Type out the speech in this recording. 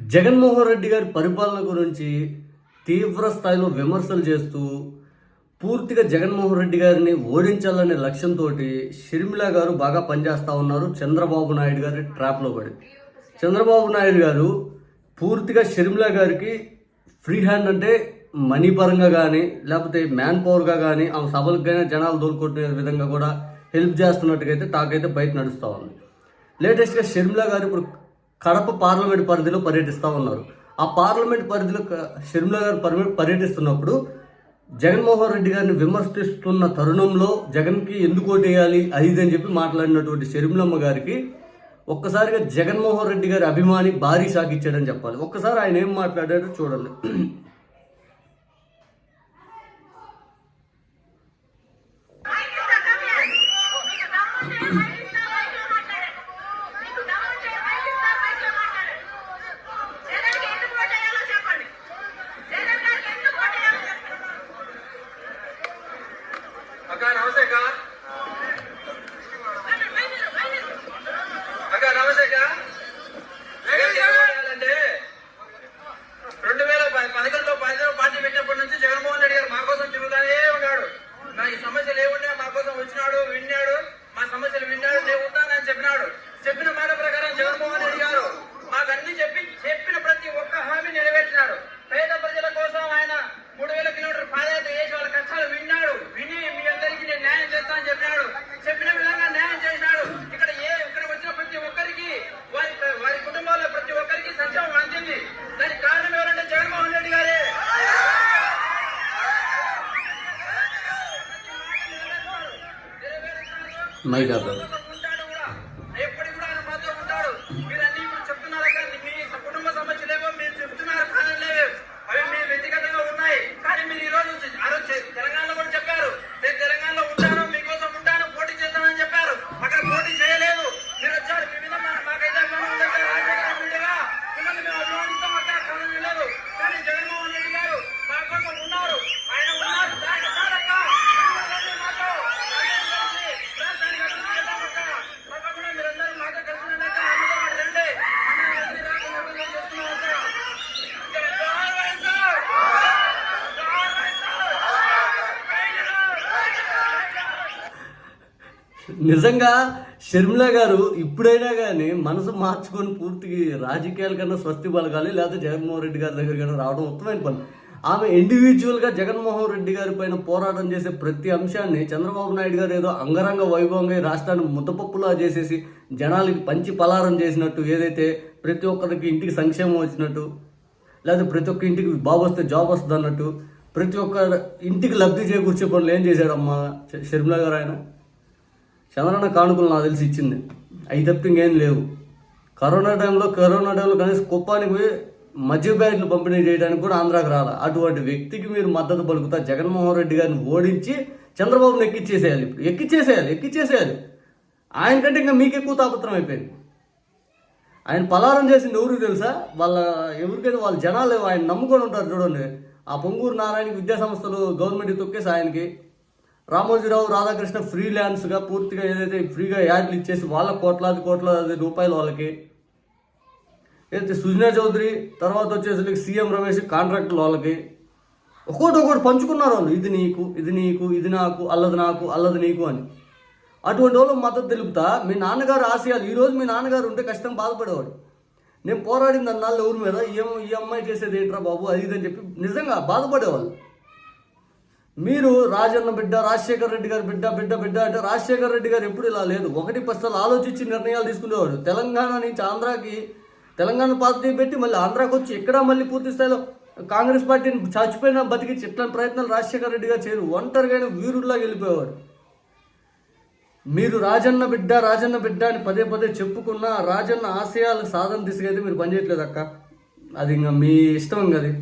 జగన్మోహన్ రెడ్డి గారి పరిపాలన గురించి తీవ్ర స్థాయిలో విమర్శలు చేస్తూ పూర్తిగా జగన్మోహన్ రెడ్డి గారిని ఓడించాలనే లక్ష్యంతో షర్మిల గారు బాగా పనిచేస్తూ ఉన్నారు. చంద్రబాబు నాయుడు గారి ట్రాప్లో పడి. చంద్రబాబు నాయుడు గారు పూర్తిగా షర్మిల గారికి ఫ్రీ హ్యాండ్ అంటే మనీ పరంగా కానీ లేకపోతే మ్యాన్ పవర్గా కానీ ఆమె సభలకైనా జనాలు దొరుకుతున్న విధంగా కూడా హెల్ప్ చేస్తున్నట్టుగా అయితే తాకైతే బయట నడుస్తూ ఉంది. లేటెస్ట్గా షర్మిల గారు ఇప్పుడు కడప పార్లమెంట్ పరిధిలో పర్యటిస్తూ ఉన్నారు. ఆ పార్లమెంట్ పరిధిలో షర్మిల గారు పర్యటిస్తున్నప్పుడు జగన్మోహన్ రెడ్డి గారిని విమర్శిస్తున్న తరుణంలో జగన్కి ఎందుకు ఓటేయాలి అది అని చెప్పి మాట్లాడినటువంటి షర్మిలమ్మ గారికి ఒక్కసారిగా జగన్మోహన్ రెడ్డి గారి అభిమాని భారీ షాక్ ఇచ్చాడని చెప్పాలి. ఒక్కసారి ఆయన ఏం మాట్లాడాడో చూడండి. అక్క నమస్తే అక్క అక్క నమస్తే అక్క జగన్ అంటే రెండు వేల ప- పదకొండులో పదిలో పార్టీ పెట్టినప్పటి నుంచి జగన్మోహన్ రెడ్డి గారు మా కోసం తిరుగుతానే ఉన్నాడు నా ఈ సమస్యలు ఏమున్నా మా కోసం వచ్చినాడు విన్నాడు మా సమస్యలు విన్నాడు నేను ఉంటానని చెప్పినాడు చెప్పిన మాట ప్రకారం జగన్మోహన్ రెడ్డి గారు మాకు అన్ని చెప్పి చెప్పిన ప్రతి ఒక్క హామీ నెరవేర్చినాడు పేద ప్రజల కోసం ఆయన మూడు వేల కిలోమీటర్ పాదయాత్ర చేసి వాళ్ళ కష్టాలు విన్నాడు విని మీ అందరికీ నేను న్యాయం చేస్తానని చెప్పినాడు చెప్పిన విధంగా న్యాయం చేసినాడు ఇక్కడ ఏ ఇక్కడ వచ్చిన ప్రతి ఒక్కరికి వారి వారి కుటుంబాల్లో ప్రతి ఒక్కరికి సంక్షేమం అందింది దానికి కారణం ఎవరంటే జగన్మోహన్ రెడ్డి గారే మైక్ ఆపండి. నిజంగా షర్మిల గారు ఇప్పుడైనా కానీ మనసు మార్చుకొని పూర్తిగా రాజకీయాల కన్నా స్వస్తి పలకాలి లేకపోతే జగన్మోహన్ రెడ్డి గారి దగ్గర కన్నా రావడం ఉత్తమైన పని. ఆమె ఇండివిజువల్గా జగన్మోహన్ రెడ్డి గారి పైన పోరాటం చేసే ప్రతి అంశాన్ని చంద్రబాబు నాయుడు గారు ఏదో అంగరంగ వైభవంగా రాష్ట్రాన్ని ముద్దపప్పులా చేసేసి జనాలకి పంచి పలారం చేసినట్టు ఏదైతే ప్రతి ఒక్కరికి ఇంటికి సంక్షేమం వచ్చినట్టు లేదా ప్రతి ఒక్క ఇంటికి బాబు వస్తే జాబ్ వస్తుంది అన్నట్టు ప్రతి ఒక్క ఇంటికి లబ్ధి చేకూర్చే పనులు ఏం చేశాడమ్మా షర్మిల గారు ఆయన? చంద్రన్న కానుకలు నాకు తెలిసి ఇచ్చింది. అవి తప్ప ఇంకేం లేవు. కరోనా టైంలో కరోనా టైంలో కనీసం కుప్పానికి పోయి మధ్య బ్యాట్లు పంపిణీ చేయడానికి కూడా ఆంధ్రాకి రాలి. అటువంటి వ్యక్తికి మీరు మద్దతు పలుకుతా జగన్మోహన్ రెడ్డి గారిని ఓడించి చంద్రబాబుని ఎక్కిచ్చేసేయాలి ఇప్పుడు. ఎక్కిచ్చేసేయాలి ఎక్కిచ్చేసేయాలి. ఆయన కంటే ఇంకా మీకు ఎక్కువ తాపత్రం అయిపోయింది. ఆయన పలారం చేసింది ఎవరికి తెలుసా? వాళ్ళ ఎవరికైతే వాళ్ళ జనాలు ఆయన నమ్ముకొని ఉంటారు చూడండి. ఆ పొంగూరు నారాయణకి విద్యాసంస్థలు గవర్నమెంట్ తొక్కేసి ఆయనకి రామోజీరావు రాధాకృష్ణ ఫ్రీ ల్యాండ్స్గా పూర్తిగా ఏదైతే ఫ్రీగా యాడ్లు ఇచ్చేసి వాళ్ళ కోట్లాది కోట్లాది రూపాయలు వాళ్ళకి. ఏదైతే సుజనా చౌదరి తర్వాత వచ్చేసి సీఎం రమేష్ కాంట్రాక్టులు వాళ్ళకి. ఒక్కోటి ఒక్కోటి పంచుకున్నారు వాళ్ళు ఇది నీకు ఇది నీకు ఇది నాకు అల్లది నాకు అల్లది నీకు అని. అటువంటి వాళ్ళు మద్దతు తెలుపుతా మీ నాన్నగారు ఆశయాలు ఈరోజు మీ నాన్నగారు ఉంటే కష్టం బాధపడేవాడు. నేను పోరాడింది అన్నాళ్ళు ఎవరి మీద ఏమో ఈ అమ్మాయి చేసేది ఏంట్రా బాబు అది ఇదని అని చెప్పి నిజంగా బాధపడేవాళ్ళు. మీరు రాజన్న బిడ్డ రాజశేఖర రెడ్డి గారి బిడ్డ బిడ్డ బిడ్డ అంటే రాజశేఖర రెడ్డి గారు ఎప్పుడు ఇలా లేదు. ఒకటి పర్సలు ఆలోచించి నిర్ణయాలు తీసుకునేవాడు తెలంగాణ నుంచి ఆంధ్రాకి తెలంగాణ పార్టీ పెట్టి మళ్ళీ ఆంధ్రాకి వచ్చి ఇక్కడ మళ్ళీ పూర్తి స్థాయిలో కాంగ్రెస్ పార్టీని చచ్చిపోయిన బతికి ఇట్లాంటి ప్రయత్నాలు రాజశేఖర రెడ్డి గారు చేయరు. ఒంటరిగా వీరుల్లా వెళ్ళిపోయేవారు. మీరు రాజన్న బిడ్డ రాజన్న బిడ్డ అని పదే పదే చెప్పుకున్న రాజన్న ఆశయాల సాధన దిశగా అయితే మీరు పనిచేయట్లేదు అక్క. అది ఇంకా మీ ఇష్టం ఇంకా అది.